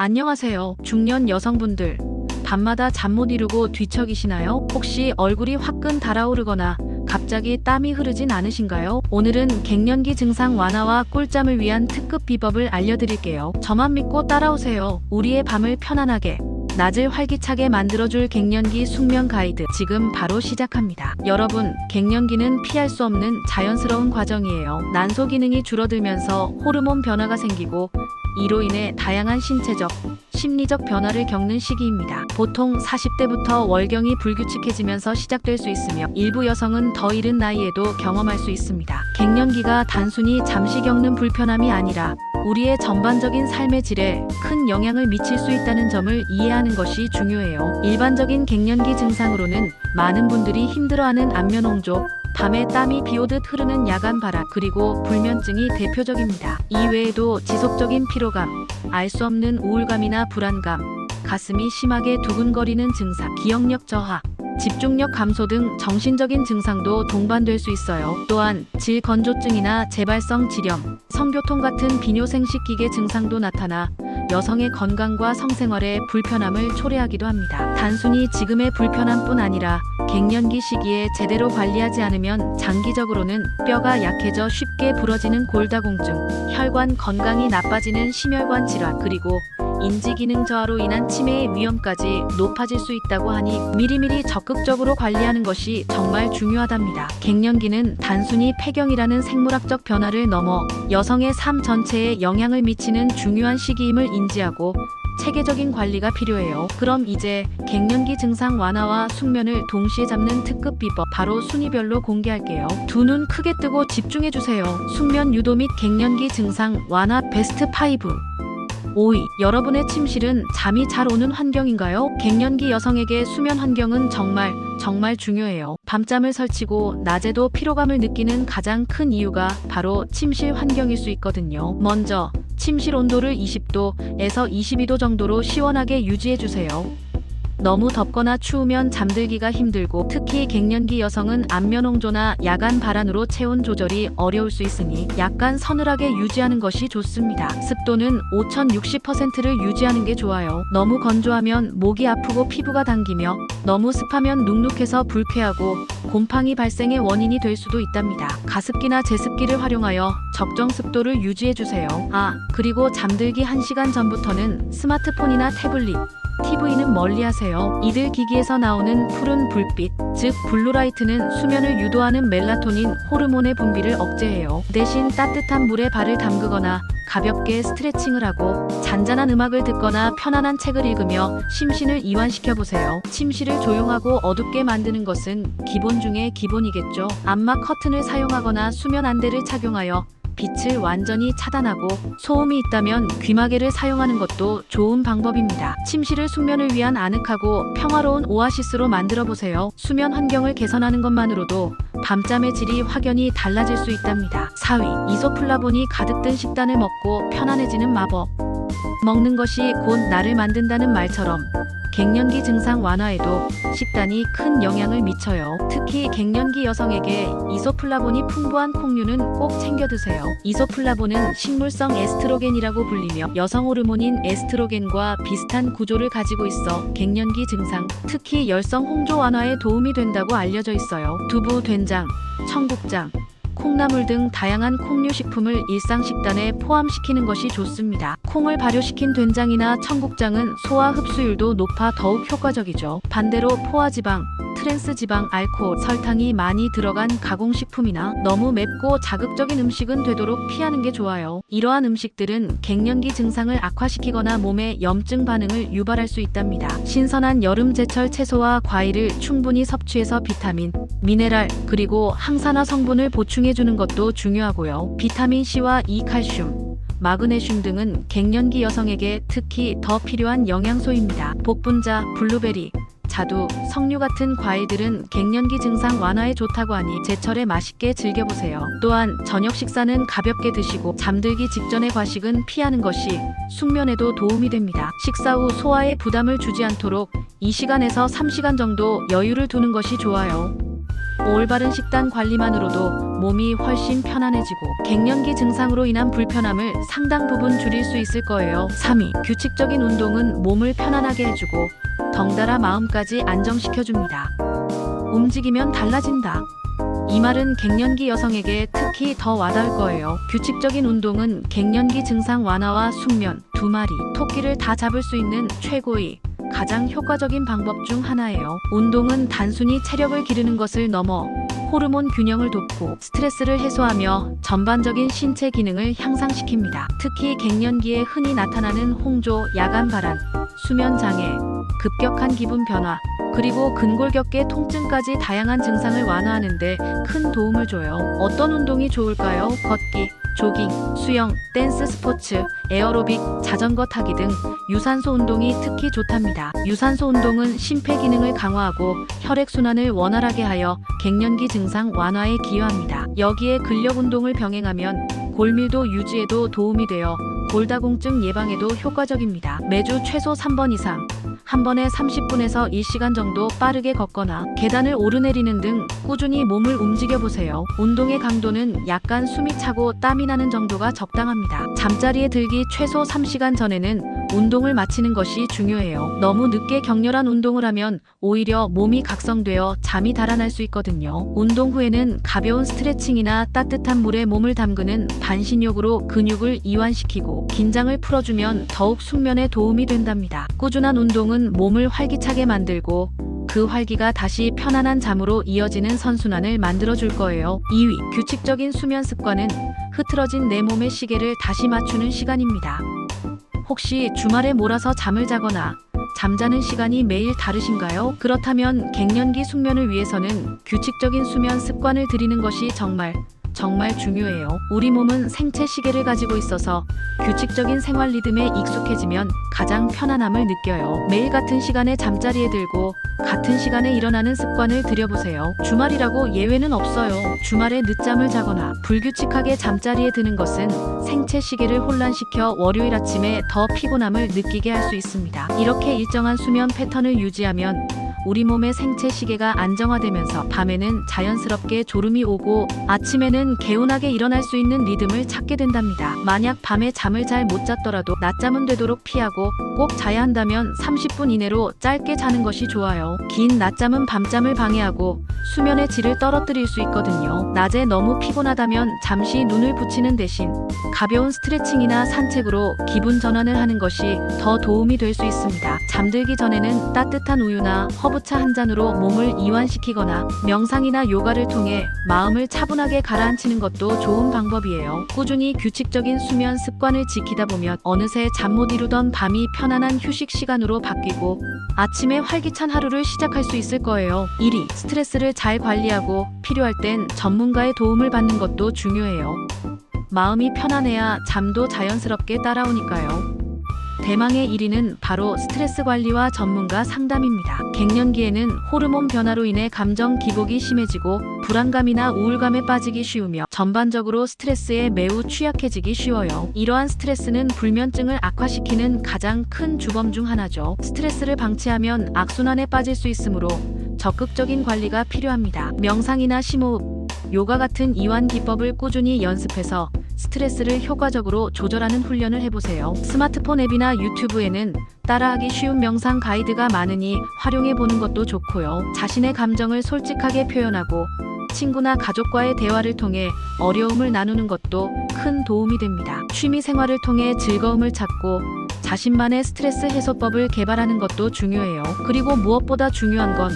안녕하세요. 중년 여성분들. 밤마다 잠 못 이루고 뒤척이시나요? 혹시 얼굴이 화끈 달아오르거나 갑자기 땀이 흐르진 않으신가요? 오늘은 갱년기 증상 완화와 꿀잠을 위한 특급 비법을 알려드릴게요. 저만 믿고 따라오세요. 우리의 밤을 편안하게. 낮을 활기차게 만들어줄 갱년기 숙면 가이드 지금 바로 시작합니다. 여러분, 갱년기는 피할 수 없는 자연스러운 과정이에요. 난소 기능이 줄어들면서 호르몬 변화가 생기고 이로 인해 다양한 신체적, 심리적 변화를 겪는 시기입니다. 보통 40대부터 월경이 불규칙해지면서 시작될 수 있으며 일부 여성은 더 이른 나이에도 경험할 수 있습니다. 갱년기가 단순히 잠시 겪는 불편함이 아니라 우리의 전반적인 삶의 질에 큰 영향을 미칠 수 있다는 점을 이해하는 것이 중요해요. 일반적인 갱년기 증상으로는 많은 분들이 힘들어하는 안면홍조, 밤에 땀이 비오듯 흐르는 야간 바람, 그리고 불면증이 대표적입니다. 이 외에도 지속적인 피로감, 알 수 없는 우울감이나 불안감, 가슴이 심하게 두근거리는 증상, 기억력 저하, 집중력 감소 등 정신적인 증상도 동반될 수 있어요. 또한 질건조증이나 재발성 질염, 성교통 같은 비뇨생식기계 증상도 나타나 여성의 건강과 성생활에 불편함을 초래하기도 합니다. 단순히 지금의 불편함뿐 아니라 갱년기 시기에 제대로 관리하지 않으면 장기적으로는 뼈가 약해져 쉽게 부러지는 골다공증, 혈관 건강이 나빠지는 심혈관 질환, 그리고 인지 기능 저하로 인한 치매의 위험까지 높아질 수 있다고 하니 미리미리 적극적으로 관리하는 것이 정말 중요하답니다. 갱년기는 단순히 폐경이라는 생물학적 변화를 넘어 여성의 삶 전체에 영향을 미치는 중요한 시기임을 인지하고 체계적인 관리가 필요해요. 그럼 이제 갱년기 증상 완화와 숙면을 동시에 잡는 특급 비법 바로 순위별로 공개할게요. 두 눈 크게 뜨고 집중해 주세요. 숙면 유도 및 갱년기 증상 완화 베스트 5. 5위. 여러분의 침실은 잠이 잘 오는 환경인가요? 갱년기 여성에게 수면 환경은 정말 정말 중요해요. 밤잠을 설치고 낮에도 피로감을 느끼는 가장 큰 이유가 바로 침실 환경일 수 있거든요. 먼저 침실 온도를 20도에서 22도 정도로 시원하게 유지해 주세요. 너무 덥거나 추우면 잠들기가 힘들고 특히 갱년기 여성은 안면홍조나 야간 발안으로 체온 조절이 어려울 수 있으니 약간 서늘하게 유지하는 것이 좋습니다. 습도는 5060%를 유지하는 게 좋아요. 너무 건조하면 목이 아프고 피부가 당기며 너무 습하면 눅눅해서 불쾌하고 곰팡이 발생의 원인이 될 수도 있답니다. 가습기나 제습기를 활용하여 적정 습도를 유지해 주세요. 아, 그리고 잠들기 1시간 전부터는 스마트폰이나 태블릿 TV는 멀리 하세요. 이들 기기에서 나오는 푸른 불빛, 즉 블루라이트는 수면을 유도하는 멜라토닌 호르몬의 분비를 억제해요. 대신 따뜻한 물에 발을 담그거나 가볍게 스트레칭을 하고 잔잔한 음악을 듣거나 편안한 책을 읽으며 심신을 이완시켜 보세요. 침실을 조용하고 어둡게 만드는 것은 기본 중에 기본이겠죠. 암막 커튼을 사용하거나 수면 안대를 착용하여 빛을 완전히 차단하고 소음이 있다면 귀마개를 사용하는 것도 좋은 방법입니다. 침실을 숙면을 위한 아늑하고 평화로운 오아시스로 만들어 보세요. 수면 환경을 개선하는 것만으로도 밤잠의 질이 확연히 달라질 수 있답니다. 4위. 이소플라본이 가득 든 식단을 먹고 편안해지는 마법. 먹는 것이 곧 나를 만든다는 말처럼 갱년기 증상 완화에도 식단이 큰 영향을 미쳐요. 특히 갱년기 여성에게 이소플라본이 풍부한 콩류는 꼭 챙겨 드세요. 이소플라본은 식물성 에스트로겐이라고 불리며 여성 호르몬인 에스트로겐과 비슷한 구조를 가지고 있어 갱년기 증상, 특히 열성 홍조 완화에 도움이 된다고 알려져 있어요. 두부, 된장, 청국장, 콩나물 등 다양한 콩류 식품을 일상 식단에 포함시키는 것이 좋습니다. 콩을 발효시킨 된장이나 청국장은 소화 흡수율도 높아 더욱 효과적이죠. 반대로 포화지방, 트랜스 지방, 알코올, 설탕이 많이 들어간 가공식품이나 너무 맵고 자극적인 음식은 되도록 피하는 게 좋아요. 이러한 음식들은 갱년기 증상을 악화시키거나 몸에 염증 반응을 유발할 수 있답니다. 신선한 여름 제철 채소와 과일을 충분히 섭취해서 비타민, 미네랄, 그리고 항산화 성분을 보충해 주는 것도 중요하고요. 비타민 C와 E 칼슘, 마그네슘 등은 갱년기 여성에게 특히 더 필요한 영양소입니다. 복분자, 블루베리, 자두, 석류 같은 과일들은 갱년기 증상 완화에 좋다고 하니 제철에 맛있게 즐겨보세요. 또한 저녁 식사는 가볍게 드시고 잠들기 직전의 과식은 피하는 것이 숙면에도 도움이 됩니다. 식사 후 소화에 부담을 주지 않도록 2시간에서 3시간 정도 여유를 두는 것이 좋아요. 올바른 식단 관리만으로도 몸이 훨씬 편안해지고 갱년기 증상으로 인한 불편함을 상당 부분 줄일 수 있을 거예요. 3위. 규칙적인 운동은 몸을 편안하게 해주고 덩달아 마음까지 안정시켜줍니다. 움직이면 달라진다. 이 말은 갱년기 여성에게 특히 더 와닿을 거예요. 규칙적인 운동은 갱년기 증상 완화와 숙면, 두 마리, 토끼를 다 잡을 수 있는 최고의 가장 효과적인 방법 중 하나예요. 운동은 단순히 체력을 기르는 것을 넘어 호르몬 균형을 돕고 스트레스를 해소하며 전반적인 신체 기능을 향상시킵니다. 특히 갱년기에 흔히 나타나는 홍조, 야간 발한, 수면 장애, 급격한 기분 변화, 그리고 근골격계 통증까지 다양한 증상을 완화하는데 큰 도움을 줘요. 어떤 운동이 좋을까요? 걷기, 조깅, 수영, 댄스 스포츠, 에어로빅, 자전거 타기 등 유산소 운동이 특히 좋답니다. 유산소 운동은 심폐 기능을 강화하고 혈액 순환을 원활하게 하여 갱년기 증상 완화에 기여합니다. 여기에 근력 운동을 병행하면 골밀도 유지에도 도움이 되어 골다공증 예방에도 효과적입니다. 매주 최소 3번 이상 한 번에 30분에서 1시간 정도 빠르게 걷거나 계단을 오르내리는 등 꾸준히 몸을 움직여 보세요. 운동의 강도는 약간 숨이 차고 땀이 나는 정도가 적당합니다. 잠자리에 들기 최소 3시간 전에는 운동을 마치는 것이 중요해요. 너무 늦게 격렬한 운동을 하면 오히려 몸이 각성되어 잠이 달아날 수 있거든요. 운동 후에는 가벼운 스트레칭이나 따뜻한 물에 몸을 담그는 반신욕으로 근육을 이완시키고 긴장을 풀어주면 더욱 숙면에 도움이 된답니다. 꾸준한 운동은 몸을 활기차게 만들고 그 활기가 다시 편안한 잠으로 이어지는 선순환을 만들어줄 거예요. 2위, 규칙적인 수면 습관은 흐트러진 내 몸의 시계를 다시 맞추는 시간입니다. 혹시 주말에 몰아서 잠을 자거나 잠자는 시간이 매일 다르신가요? 그렇다면 갱년기 숙면을 위해서는 규칙적인 수면 습관을 들이는 것이 정말 정말 중요해요. 우리 몸은 생체 시계를 가지고 있어서 규칙적인 생활 리듬에 익숙해지면 가장 편안함을 느껴요. 매일 같은 시간에 잠자리에 들고 같은 시간에 일어나는 습관을 들여보세요. 주말이라고 예외는 없어요. 주말에 늦잠을 자거나 불규칙하게 잠자리에 드는 것은 생체 시계를 혼란시켜 월요일 아침에 더 피곤함을 느끼게 할 수 있습니다. 이렇게 일정한 수면 패턴을 유지하면 우리 몸의 생체 시계가 안정화되면서 밤에는 자연스럽게 졸음이 오고 아침에는 개운하게 일어날 수 있는 리듬을 찾게 된답니다. 만약 밤에 잠을 잘 못 잤더라도 낮잠은 되도록 피하고 꼭 자야 한다면 30분 이내로 짧게 자는 것이 좋아요. 긴 낮잠은 밤잠을 방해하고 수면의 질을 떨어뜨릴 수 있거든요. 낮에 너무 피곤하다면 잠시 눈을 붙이는 대신 가벼운 스트레칭이나 산책으로 기분 전환을 하는 것이 더 도움이 될 수 있습니다. 잠들기 전에는 따뜻한 우유나 허브차 한 잔으로 몸을 이완시키거나 명상이나 요가를 통해 마음을 차분하게 가라앉히는 것도 좋은 방법이에요. 꾸준히 규칙적인 수면 습관을 지키다 보면 어느새 잠 못 이루던 밤이 편안한 휴식 시간으로 바뀌고 아침에 활기찬 하루를 시작할 수 있을 거예요. 1위, 스트레스를 잘 관리하고 필요할 땐 전문가의 도움을 받는 것도 중요해요. 마음이 편안해야 잠도 자연스럽게 따라오니까요. 대망의 1위는 바로 스트레스 관리와 전문가 상담입니다. 갱년기에는 호르몬 변화로 인해 감정 기복이 심해지고 불안감이나 우울감에 빠지기 쉬우며 전반적으로 스트레스에 매우 취약해지기 쉬워요. 이러한 스트레스는 불면증을 악화시키는 가장 큰 주범 중 하나죠. 스트레스를 방치하면 악순환에 빠질 수 있으므로 적극적인 관리가 필요합니다. 명상이나 심호흡, 요가 같은 이완 기법을 꾸준히 연습해서 스트레스를 효과적으로 조절하는 훈련을 해보세요. 스마트폰 앱이나 유튜브에는 따라하기 쉬운 명상 가이드가 많으니 활용해 보는 것도 좋고요. 자신의 감정을 솔직하게 표현하고 친구나 가족과의 대화를 통해 어려움을 나누는 것도 큰 도움이 됩니다. 취미 생활을 통해 즐거움을 찾고 자신만의 스트레스 해소법을 개발하는 것도 중요해요. 그리고 무엇보다 중요한 건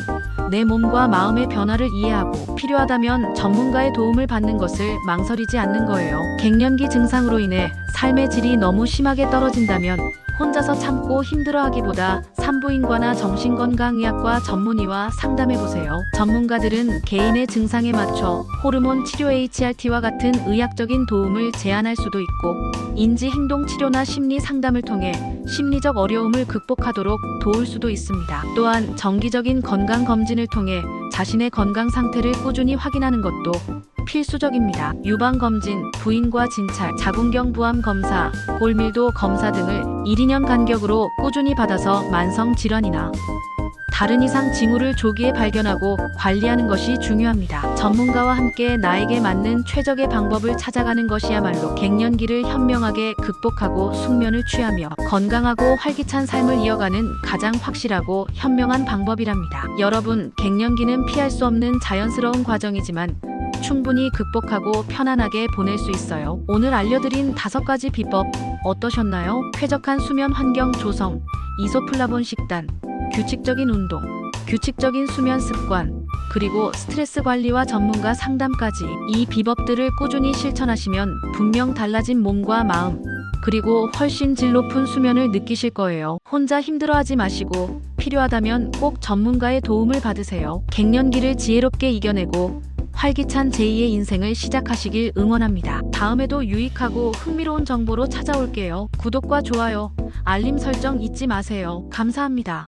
내 몸과 마음의 변화를 이해하고 필요하다면 전문가의 도움을 받는 것을 망설이지 않는 거예요. 갱년기 증상으로 인해 삶의 질이 너무 심하게 떨어진다면 혼자서 참고 힘들어하기보다 산부인과나 정신건강의학과 전문의와 상담해보세요. 전문가들은 개인의 증상에 맞춰 호르몬 치료 HRT와 같은 의학적인 도움을 제안할 수도 있고 인지행동 치료나 심리 상담을 통해 심리적 어려움을 극복하도록 도울 수도 있습니다. 또한 정기적인 건강 검진을 통해 자신의 건강 상태를 꾸준히 확인하는 것도 필수적입니다. 유방 검진, 부인과 진찰, 자궁경 부암 검사, 골밀도 검사 등을 1, 2년 간격으로 꾸준히 받아서 만성 질환이나 다른 이상 징후를 조기에 발견하고 관리하는 것이 중요합니다. 전문가와 함께 나에게 맞는 최적의 방법을 찾아가는 것이야말로 갱년기를 현명하게 극복하고 숙면을 취하며 건강하고 활기찬 삶을 이어가는 가장 확실하고 현명한 방법이랍니다. 여러분, 갱년기는 피할 수 없는 자연스러운 과정이지만 충분히 극복하고 편안하게 보낼 수 있어요. 오늘 알려드린 다섯 가지 비법 어떠셨나요? 쾌적한 수면 환경 조성, 이소플라본 식단, 규칙적인 운동, 규칙적인 수면 습관, 그리고 스트레스 관리와 전문가 상담까지 이 비법들을 꾸준히 실천하시면 분명 달라진 몸과 마음, 그리고 훨씬 질 높은 수면을 느끼실 거예요. 혼자 힘들어하지 마시고 필요하다면 꼭 전문가의 도움을 받으세요. 갱년기를 지혜롭게 이겨내고 활기찬 제2의 인생을 시작하시길 응원합니다. 다음에도 유익하고 흥미로운 정보로 찾아올게요. 구독과 좋아요, 알림 설정 잊지 마세요. 감사합니다.